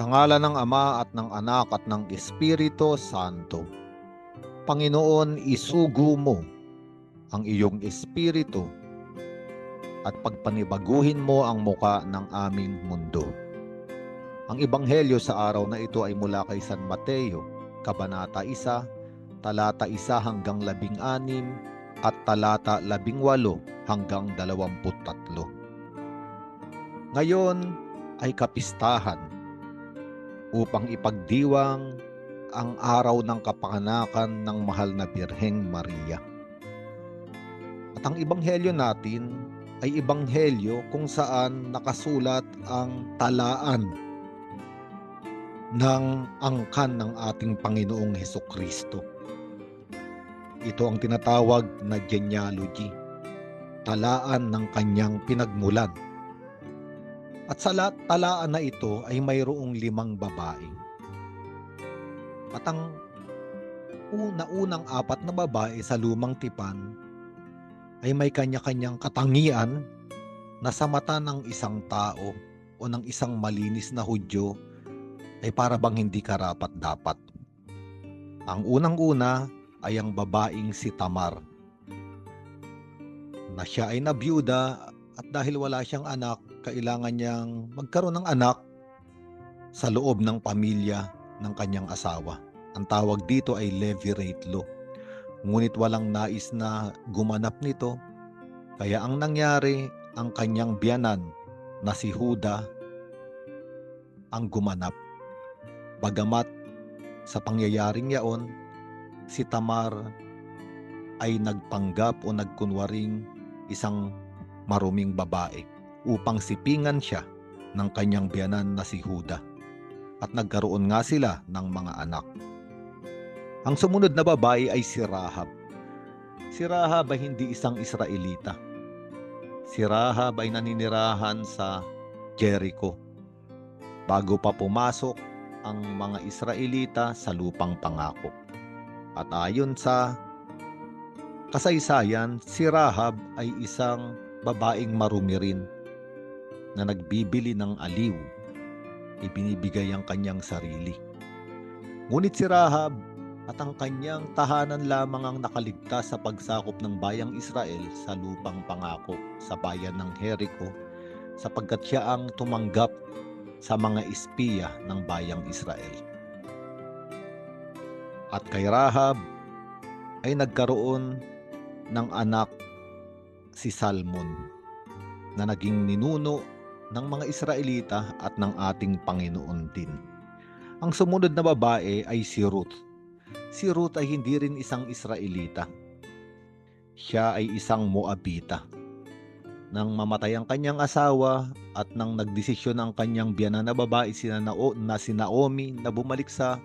Sa ngala ng Ama at ng Anak at ng Espiritu Santo. Panginoon, isugo mo ang iyong espiritu at pagpanibaguhin mo ang muka ng aming mundo. Ang ebanghelyo sa araw na ito ay mula kay San Mateo, Kabanata 1, talata 1 hanggang 16 at talata 18 hanggang 23. Ngayon ay kapistahan upang ipagdiwang ang araw ng kapanganakan ng mahal na Birheng Maria. At ang ebanghelyo natin ay ebanghelyo kung saan nakasulat ang talaan ng angkan ng ating Panginoong Heso Kristo. Ito ang tinatawag na genealogy, talaan ng kanyang pinagmulan. At sa talaan na ito ay mayroong limang babae. At ang una-unang apat na babae sa lumang tipan ay may kanya-kanyang katangian na sa mata ng isang tao o ng isang malinis na hudyo ay para bang hindi karapat dapat. Ang unang-una ay ang babaeng si Tamar na siya ay nabiyuda at dahil wala siyang anak, kailangan niyang magkaroon ng anak sa loob ng pamilya ng kanyang asawa. Ang tawag dito ay levirate law. Ngunit walang nais na gumanap nito. Kaya ang nangyari, ang kanyang biyanan na si Huda ang gumanap. Bagamat sa pangyayaring yaon, si Tamar ay nagpanggap o nagkunwaring isang maruming babae upang sipingan siya ng kanyang biyanan na si Huda. At nagkaroon nga sila ng mga anak. Ang sumunod na babae ay si Rahab. Si Rahab ay hindi isang Israelita. Si Rahab ay naninirahan sa Jericho bago pa pumasok ang mga Israelita sa lupang pangako. At ayon sa kasaysayan, si Rahab ay isang babaeng marumi rin na nagbibili ng aliw. Ibinibigay ang kanyang sarili. Ngunit si Rahab at ang kanyang tahanan lamang ang nakaligtas sa pagsakop ng bayang Israel sa lupang pangako sa bayan ng Jericho sapagkat siya ang tumanggap sa mga espiya ng bayang Israel. At kay Rahab ay nagkaroon ng anak si Salmon na naging ninuno ng mga Israelita at ng ating Panginoon din. Ang sumunod na babae ay si Ruth. Si Ruth ay hindi rin isang Israelita. Siya ay isang Moabita. Nang mamatay ang kanyang asawa at nang nagdesisyon ang kanyang biyanan na babae sina na si Naomi na bumalik sa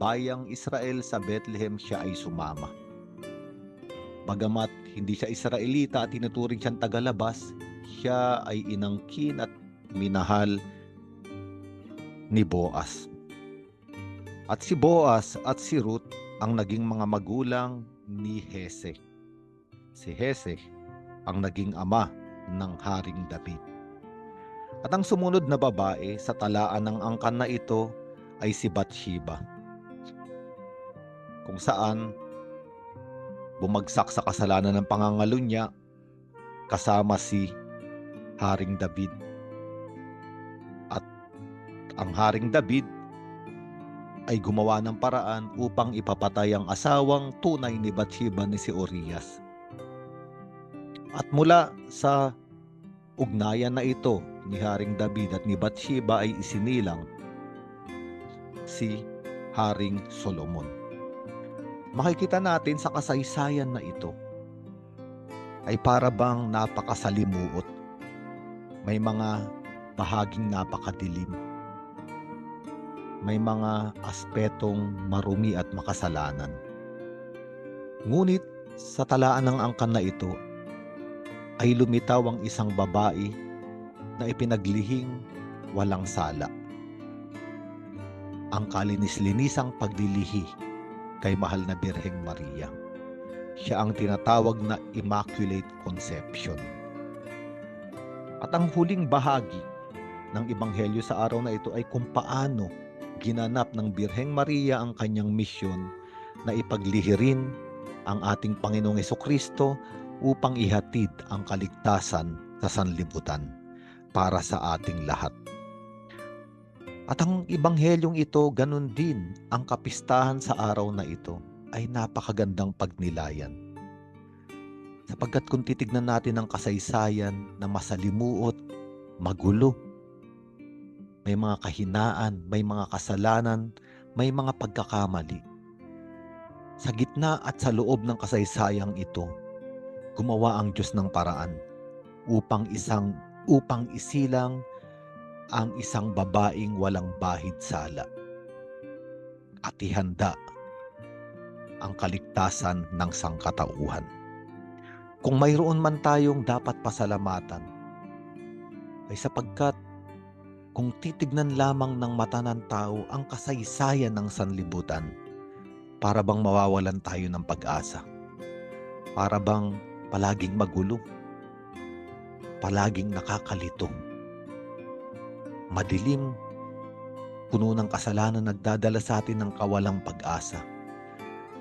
bayang Israel sa Bethlehem, siya ay sumama. Bagamat hindi siya Israelita at tinuturing siyang tagalabas, siya ay inangkin at minahal ni Boaz. At si Boaz at si Ruth ang naging mga magulang ni Hese. Si Hese ang naging ama ng Haring David. At ang sumunod na babae sa talaan ng angkan na ito ay si Bathsheba. Kung saan bumagsak sa kasalanan ng pangangalo niya kasama si Haring David. Ang Haring David ay gumawa ng paraan upang ipapatay ang asawang tunay ni Bathsheba ni si Urias. At mula sa ugnayan na ito ni Haring David at ni Bathsheba ay isinilang si Haring Solomon. Makikita natin sa kasaysayan na ito ay para bang napakasalimuot. May mga bahaging napakadilim. May mga aspetong marumi at makasalanan. Ngunit sa talaan ng angkan na ito ay lumitaw ang isang babae na ipinaglihing walang sala. Ang kalinis-linisang paglilihi kay mahal na Birheng Maria. Siya ang tinatawag na Immaculate Conception. At ang huling bahagi ng Ebanghelyo sa araw na ito ay kung paano ginanap ng Birheng Maria ang kanyang misyon na ipaglihirin ang ating Panginoong Kristo upang ihatid ang kaligtasan sa sanlibutan para sa ating lahat. At ang Ebanghelyong ito, ganun din ang kapistahan sa araw na ito ay napakagandang pagnilayan. Sapagkat kung titignan natin ang kasaysayan na masalimuot, magulo, may mga kahinaan, may mga kasalanan, may mga pagkakamali. Sa gitna at sa loob ng kasaysayang ito, gumawa ang Diyos ng paraan upang isang upang isilang ang isang babaeng walang bahid sala at ihanda ang kaligtasan ng sangkatauhan. Kung mayroon man tayong dapat pasalamatan, ay sapagkat kung titignan lamang ng mata ng tao ang kasaysayan ng sanlibutan, para bang mawawalan tayo ng pag-asa. Para bang palaging magulo, palaging nakakalito. Madilim, puno ng kasalanan nagdadala sa atin ng kawalang pag-asa.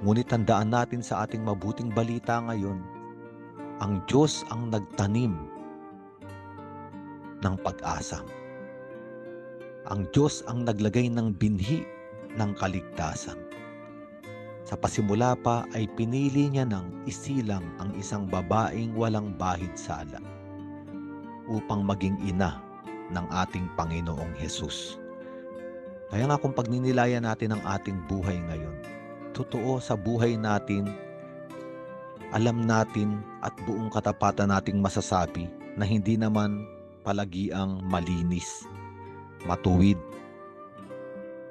Ngunit tandaan natin sa ating mabuting balita ngayon, ang Diyos ang nagtanim ng pag-asa. Ang Diyos ang naglagay ng binhi ng kaligtasan. Sa pasimula pa ay pinili niya ng isilang ang isang babaeng walang bahid sala upang maging ina ng ating Panginoong Hesus. Kaya nga kung pagninilayan natin ang ating buhay ngayon, totoo sa buhay natin, alam natin at buong katapatan nating masasabi na hindi naman palagiang malinis, matuwid,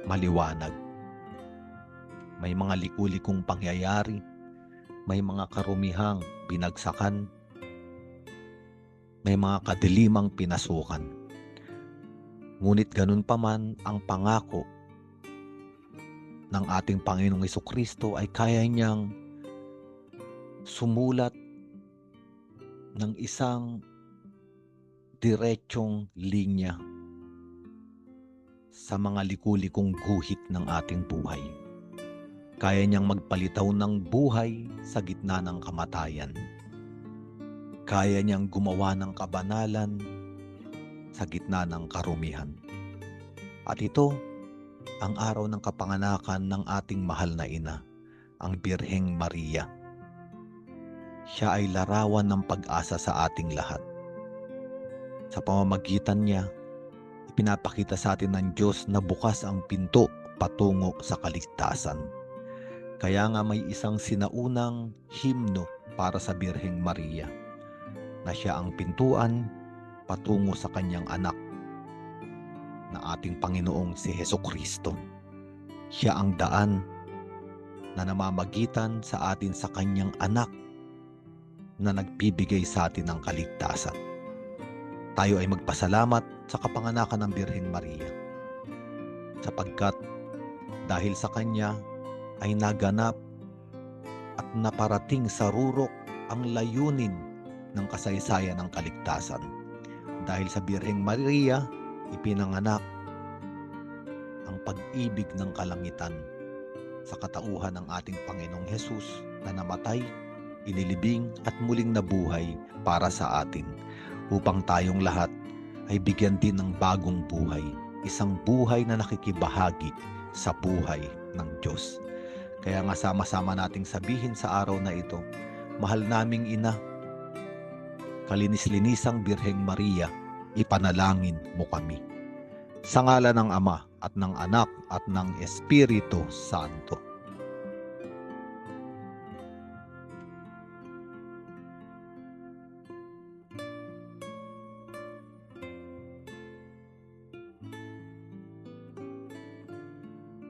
maliwanag. May mga likulikong pangyayari, may mga karumihang binagsakan, may mga kadilimang pinasukan. Ngunit ganun pa man ang pangako ng ating Panginoong Kristo ay kaya niyang sumulat ng isang diretsong linya sa mga likulikong guhit ng ating buhay. Kaya niyang magpalitaw ng buhay sa gitna ng kamatayan. Kaya niyang gumawa ng kabanalan sa gitna ng karumihan. At ito ang araw ng kapanganakan ng ating mahal na ina, ang Birheng Maria. Siya ay larawan ng pag-asa sa ating lahat. Sa pamamagitan niya, ipinapakita sa atin ng Diyos na bukas ang pinto patungo sa kaligtasan. Kaya nga may isang sinaunang himno para sa Birheng Maria na siya ang pintuan patungo sa kanyang anak na ating Panginoong si Heso Kristo. Siya ang daan na namamagitan sa atin sa kanyang anak na nagbibigay sa atin ng kaligtasan. Tayo ay magpasalamat sa kapanganakan ng Birheng Maria sapagkat dahil sa kanya ay naganap at naparating sa rurok ang layunin ng kasaysayan ng kaligtasan. Dahil sa Birheng Maria, ipinanganak ang pag-ibig ng kalangitan sa katauhan ng ating Panginoong Hesus na namatay, inilibing at muling nabuhay para sa atin upang tayong lahat ay bigyan din ng bagong buhay, isang buhay na nakikibahagi sa buhay ng Diyos. Kaya nga sama-sama nating sabihin sa araw na ito, mahal naming ina, kalinis-linisang Birheng Maria, ipanalangin mo kami. Sa ngala ng Ama at ng Anak at ng Espiritu Santo.